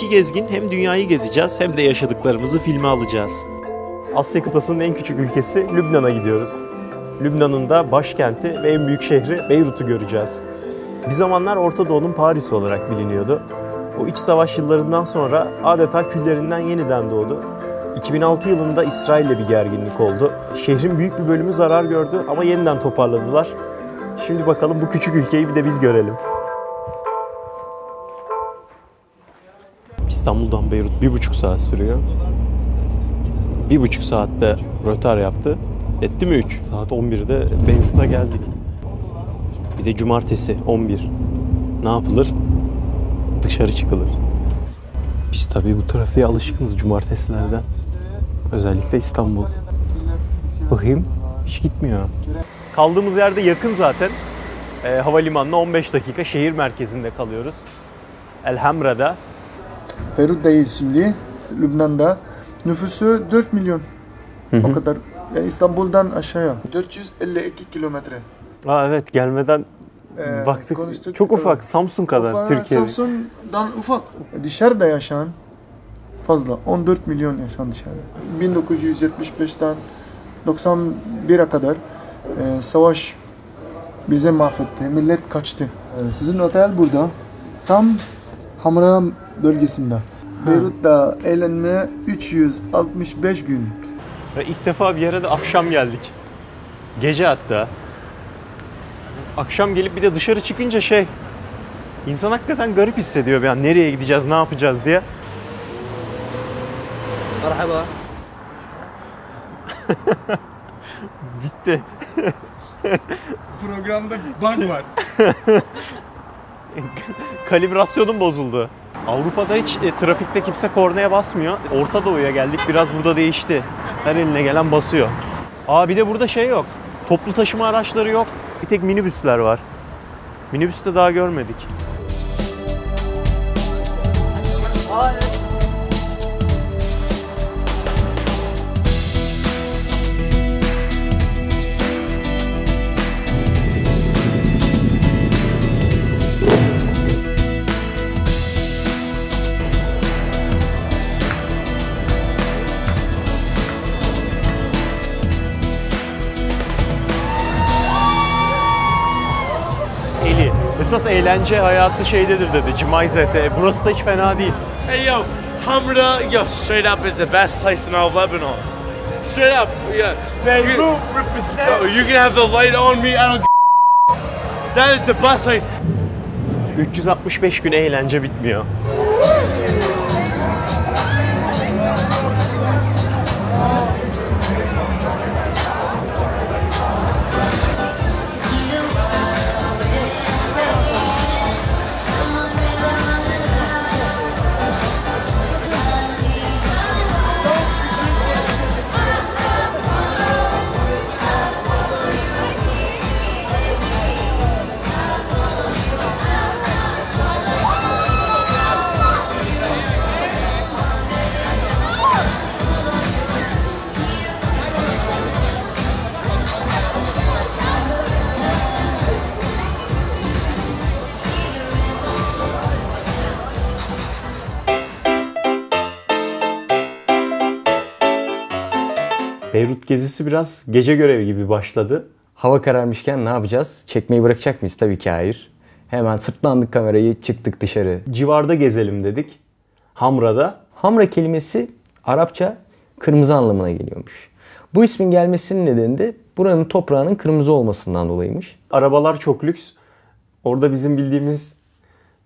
İki gezgin hem dünyayı gezeceğiz hem de yaşadıklarımızı filme alacağız. Asya kıtasının en küçük ülkesi Lübnan'a gidiyoruz. Lübnan'ın da başkenti ve en büyük şehri Beyrut'u göreceğiz. Bir zamanlar Orta Doğu'nun Paris'i olarak biliniyordu. O iç savaş yıllarından sonra adeta küllerinden yeniden doğdu. 2006 yılında İsrail'le bir gerginlik oldu. Şehrin büyük bir bölümü zarar gördü ama yeniden toparladılar. Şimdi bakalım bu küçük ülkeyi bir de biz görelim. İstanbul'dan Beyrut bir buçuk saat sürüyor. Bir buçuk saatte rötar yaptı. Etti mi 3? Saat 11'de Beyrut'a geldik. Bir de cumartesi 11. Ne yapılır? Dışarı çıkılır. Biz tabii bu trafiğe alışkınız cumartesilerden. Özellikle İstanbul. Bakayım hiç gitmiyor. Kaldığımız yerde yakın zaten. E, havalimanına 15 dakika şehir merkezinde kalıyoruz. Elhamra'da. Beyrut'tayız şimdi. Lübnan'da. Nüfusu 4 milyon. O kadar. Yani İstanbul'dan aşağıya. 452 kilometre. Aa, evet gelmeden Ee, baktık. konuştuk. Çok ufak. Samsun kadar Ufak, Türkiye'de. Samsun'dan ufak. Dışarıda yaşayan fazla. 14 milyon yaşayan dışarıda. 1975'ten 91'e kadar e, savaş bize mahvetti. Millet kaçtı. Sizin otel burada. Tam Hamra bölgesinde. Beyrut'ta eğlenmeye 365 gün. Ve ilk defa bir yere de akşam geldik. Gece hatta. Akşam gelip bir de dışarı çıkınca şey... İnsan hakikaten garip hissediyor bir an. Nereye gideceğiz, ne yapacağız diye. Merhaba. Bitti. Programda bug var. Kalibrasyonum bozuldu. Avrupa'da hiç e, trafikte kimse kornaya basmıyor. Orta Doğu'ya geldik. Biraz burada değişti. Her eline gelen basıyor. Aa bir de burada şey yok. Toplu taşıma araçları yok. Bir tek minibüsler var. Minibüs de daha görmedik. Esas eğlence hayatı şeydedir dedi. Cimaize'de. Burası da hiç fena değil. Hey yo, Hamra, yo, straight up is the best place in all Lebanon. Straight up, yeah. Beirut represent. You can have the light on me. I don't. That is the best place. 365 gün eğlence bitmiyor. Gezisi biraz gece görevi gibi başladı. Hava kararmışken ne yapacağız? Çekmeyi bırakacak mıyız? Tabii ki hayır. Hemen sırtlandık kamerayı, çıktık dışarı. Civarda gezelim dedik. Hamra'da. Hamra kelimesi Arapça kırmızı anlamına geliyormuş. Bu ismin gelmesinin nedeni de buranın toprağının kırmızı olmasından dolayıymış. Arabalar çok lüks. Orada bizim bildiğimiz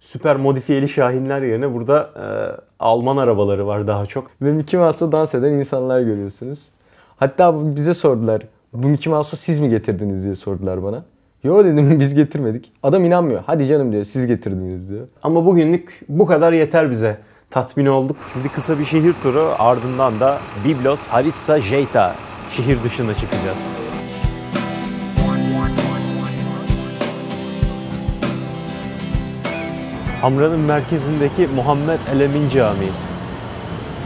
süper modifiyeli şahinler yerine burada e, Alman arabaları var daha çok. Ve Mickey Mouse'la dans eden insanlar görüyorsunuz. Hatta bize sordular. Bu Mickey Mouse'u siz mi getirdiniz diye sordular bana. Yo dedim biz getirmedik. Adam inanmıyor. Hadi canım diyor siz getirdiniz diyor. Ama bugünlük bu kadar yeter bize. Tatmin olduk. Şimdi kısa bir şehir turu ardından da Biblos, Harissa, Jeyta şehir dışına çıkacağız. Hamra'nın merkezindeki Muhammed Elemin Camii.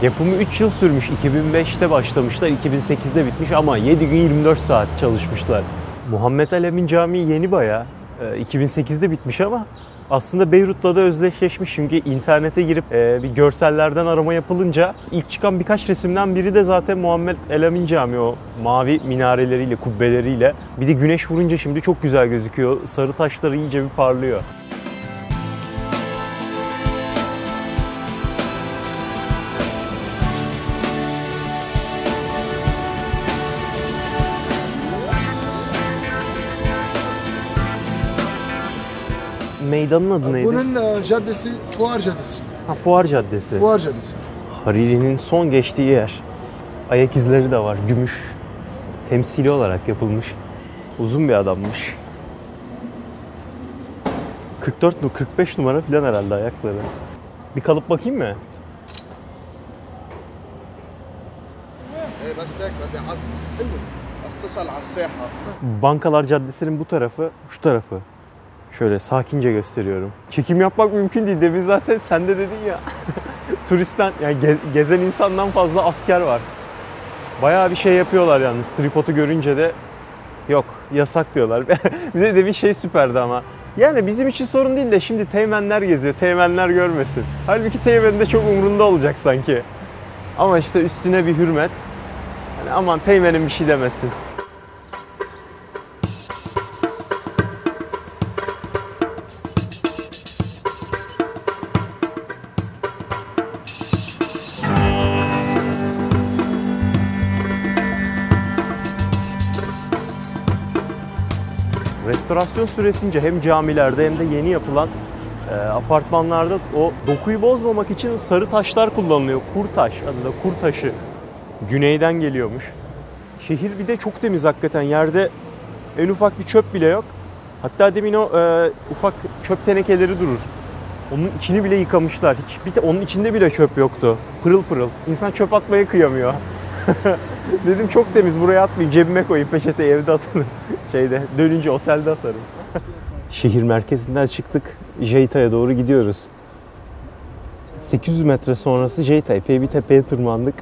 Yapımı 3 yıl sürmüş. 2005'te başlamışlar, 2008'de bitmiş ama 7 gün 24 saat çalışmışlar. Muhammed Elemin Camii yeni bayağı. Ee, 2008'de bitmiş ama Aslında Beyrut'la da özdeşleşmiş çünkü internete girip e, bir görsellerden arama yapılınca ilk çıkan birkaç resimden biri de zaten Muhammed El Amin Camii o mavi minareleriyle, kubbeleriyle. Bir de güneş vurunca şimdi çok güzel gözüküyor. Sarı taşları iyice bir parlıyor. meydanın adı neydi? Bunun caddesi Fuar Caddesi. Ha Fuar Caddesi. Fuar Caddesi. Hariri'nin son geçtiği yer. Ayak izleri de var. Gümüş. Temsili olarak yapılmış. Uzun bir adammış. 44 mu 45 numara falan herhalde ayakları. Bir kalıp bakayım mı? Bankalar Caddesi'nin bu tarafı, şu tarafı. Şöyle sakince gösteriyorum. Çekim yapmak mümkün değil. Demin zaten sen de dedin ya. Turistten, yani ge- gezen insandan fazla asker var. Bayağı bir şey yapıyorlar yalnız. Tripodu görünce de yok yasak diyorlar. bir de demin şey süperdi ama. Yani bizim için sorun değil de şimdi teğmenler geziyor. Teğmenler görmesin. Halbuki teğmenin de çok umrunda olacak sanki. Ama işte üstüne bir hürmet. Yani aman teğmenin bir şey demesin. Restorasyon süresince hem camilerde hem de yeni yapılan e, apartmanlarda o dokuyu bozmamak için sarı taşlar kullanılıyor. Kurtaş adında kur taşı. Güneyden geliyormuş. Şehir bir de çok temiz hakikaten. Yerde en ufak bir çöp bile yok. Hatta demin o e, ufak çöp tenekeleri durur. Onun içini bile yıkamışlar. Hiç bir onun içinde bile çöp yoktu. Pırıl pırıl. İnsan çöp atmaya kıyamıyor. Dedim çok temiz buraya atmayayım cebime koyayım peçeteyi evde atarım. Şeyde dönünce otelde atarım. Şehir merkezinden çıktık. Jeyta'ya doğru gidiyoruz. 800 metre sonrası Jeyta. Epey bir tepeye tırmandık.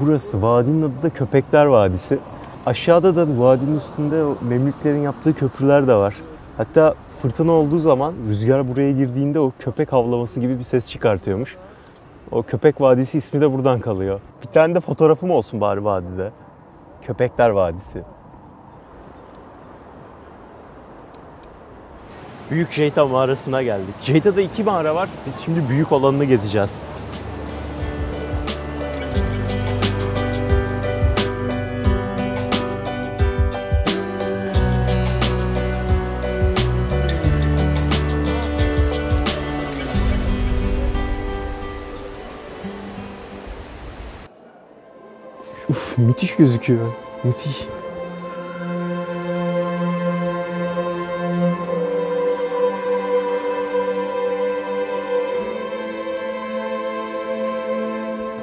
Burası vadinin adı da Köpekler Vadisi. Aşağıda da vadinin üstünde Memlüklerin yaptığı köprüler de var. Hatta fırtına olduğu zaman rüzgar buraya girdiğinde o köpek havlaması gibi bir ses çıkartıyormuş. O Köpek Vadisi ismi de buradan kalıyor. Bir tane de fotoğrafım olsun bari vadide. Köpekler Vadisi. Büyük Jeyta mağarasına geldik. Jeyta'da iki mağara var. Biz şimdi büyük olanını gezeceğiz. Uf müthiş gözüküyor. Müthiş.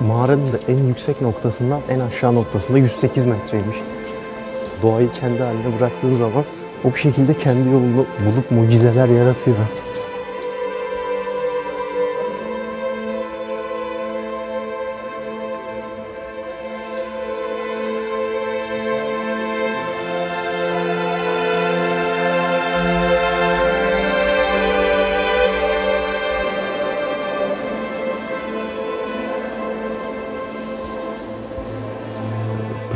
Mağaranın da en yüksek noktasından en aşağı noktasında 108 metreymiş. Doğayı kendi haline bıraktığın zaman o bir şekilde kendi yolunu bulup mucizeler yaratıyor.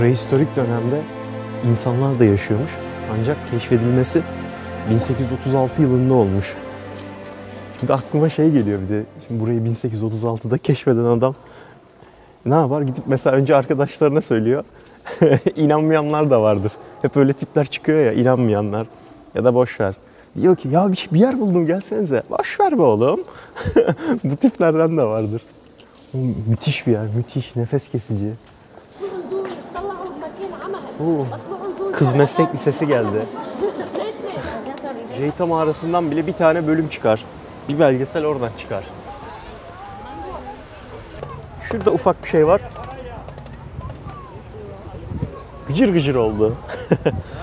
Prehistorik dönemde insanlar da yaşıyormuş. Ancak keşfedilmesi 1836 yılında olmuş. Şimdi aklıma şey geliyor bir de. Şimdi burayı 1836'da keşfeden adam ne yapar? Gidip mesela önce arkadaşlarına söylüyor. İnanmayanlar da vardır. Hep öyle tipler çıkıyor ya inanmayanlar. Ya da boş ver. Diyor ki ya bir, bir yer buldum gelsenize. Boş ver be oğlum. Bu tiplerden de vardır. Müthiş bir yer, müthiş, nefes kesici. Oo. Kız meslek lisesi geldi. Ceyta mağarasından bile bir tane bölüm çıkar. Bir belgesel oradan çıkar. Şurada ufak bir şey var. Gıcır gıcır oldu.